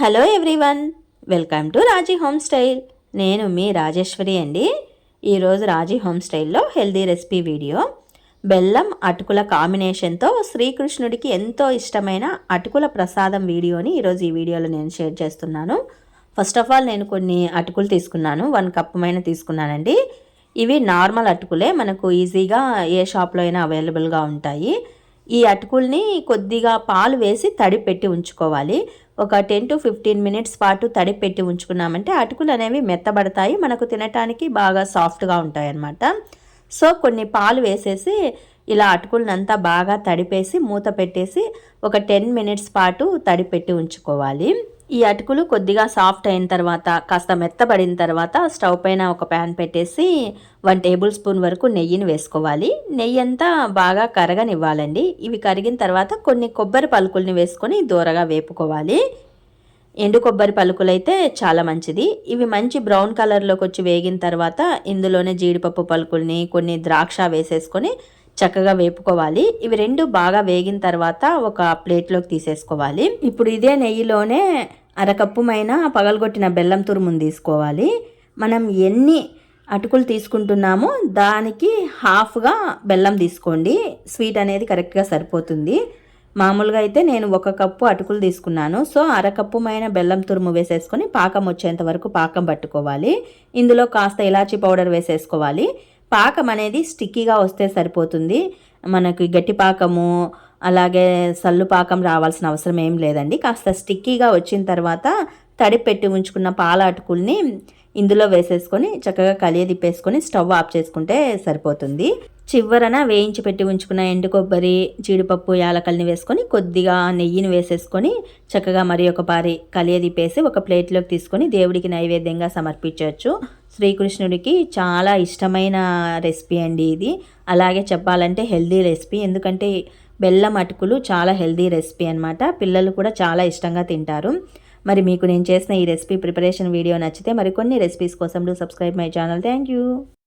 Hello everyone welcome to Raji home style. నేను మీ రాజేశ్వరి అండి. ఈరోజు రాజీ హోమ్ స్టైల్లో హెల్దీ రెసిపీ వీడియో. బెల్లం అటుకుల కాంబినేషన్తో శ్రీకృష్ణుడికి ఎంతో ఇష్టమైన అటుకుల ప్రసాదం వీడియోని ఈరోజు ఈ వీడియోలో నేను షేర్ చేస్తున్నాను. ఫస్ట్ ఆఫ్ ఆల్ నేను కొన్ని అటుకులు తీసుకున్నాను. వన్ కప్ మైన తీసుకున్నానండి. ఇవి నార్మల్ అటుకులే. మనకు ఈజీగా ఏ షాప్లో అయినా అవైలబుల్గా ఉంటాయి. ఈ అటుకుల్ని కొద్దిగా పాలు వేసి తడి పెట్టి ఉంచుకోవాలి. ఒక టెన్ టు ఫిఫ్టీన్ మినిట్స్ పాటు తడి పెట్టి ఉంచుకున్నామంటే అటుకులు అనేవి మెత్తబడతాయి. మనకు తినటానికి బాగా సాఫ్ట్గా ఉంటాయి అన్నమాట సో కొన్ని పాలు వేసేసి ఇలా అటుకులనంతా బాగా తడిపేసి మూత పెట్టేసి ఒక టెన్ మినిట్స్ పాటు తడి పెట్టి ఉంచుకోవాలి. ఈ అటుకులు కొద్దిగా సాఫ్ట్ అయిన తర్వాత కాస్త మెత్తబడిన తర్వాత స్టవ్ పైన ఒక ప్యాన్ పెట్టేసి వన్ టేబుల్ స్పూన్ వరకు నెయ్యిని వేసుకోవాలి. నెయ్యి అంతా బాగా కరగనివ్వాలండి. ఇవి కరిగిన తర్వాత కొన్ని కొబ్బరి పలుకుల్ని వేసుకొని దూరగా వేపుకోవాలి. ఎండు కొబ్బరి పలుకులు అయితే చాలా మంచిది. ఇవి మంచి బ్రౌన్ కలర్లోకి వచ్చి వేగిన తర్వాత ఇందులోనే జీడిపప్పు పలుకుల్ని కొన్ని ద్రాక్ష వేసేసుకొని చక్కగా వేపుకోవాలి. ఇవి రెండు బాగా వేగిన తర్వాత ఒక ప్లేట్లోకి తీసేసుకోవాలి. ఇప్పుడు ఇదే నెయ్యిలోనే అరకప్పుమైన పగలగొట్టిన బెల్లం తురుమును తీసుకోవాలి. మనం ఎన్ని అటుకులు తీసుకుంటున్నామో దానికి హాఫ్గా బెల్లం తీసుకోండి. స్వీట్ అనేది కరెక్ట్గా సరిపోతుంది. మామూలుగా అయితే నేను ఒక కప్పు అటుకులు తీసుకున్నాను. సో అరకప్పుమైన బెల్లం తురుము వేసేసుకొని పాకం వచ్చేంత వరకు పాకం పట్టుకోవాలి. ఇందులో కాస్త ఇలాచీ పౌడర్ వేసేసుకోవాలి. పాకం అనేది స్టిక్కీగా వస్తే సరిపోతుంది. మనకి గట్టి పాకము అలాగే సల్లుపాకం రావాల్సిన అవసరం ఏం లేదండి. కాస్త స్టిక్కీగా వచ్చిన తర్వాత తడి పెట్టి ఉంచుకున్న పాల అటుకుల్ని ఇందులో వేసేసుకొని చక్కగా కలియ తిప్పేసుకొని స్టవ్ ఆఫ్ చేసుకుంటే సరిపోతుంది. చివరన వేయించి పెట్టి ఉంచుకున్న ఎండు కొబ్బరి జీడిపప్పు యాలకల్ని వేసుకొని కొద్దిగా నెయ్యిని వేసేసుకొని చక్కగా మరి ఒక పారి కలియ తిప్పేసి ఒక ప్లేట్లోకి తీసుకొని దేవుడికి నైవేద్యంగా సమర్పించవచ్చు. శ్రీకృష్ణుడికి చాలా ఇష్టమైన రెసిపీ అండి ఇది. అలాగే చెప్పాలంటే హెల్దీ రెసిపీ. ఎందుకంటే బెల్లం అటుకులు చాలా హెల్దీ రెసిపీ అనమాట పిల్లలు కూడా చాలా ఇష్టంగా తింటారు. మరి మీకు నేను చేసిన ఈ రెసిపీ ప్రిపరేషన్ వీడియో నచ్చితే మరికొన్ని రెసిపీస్ కోసం do subscribe my channel thank you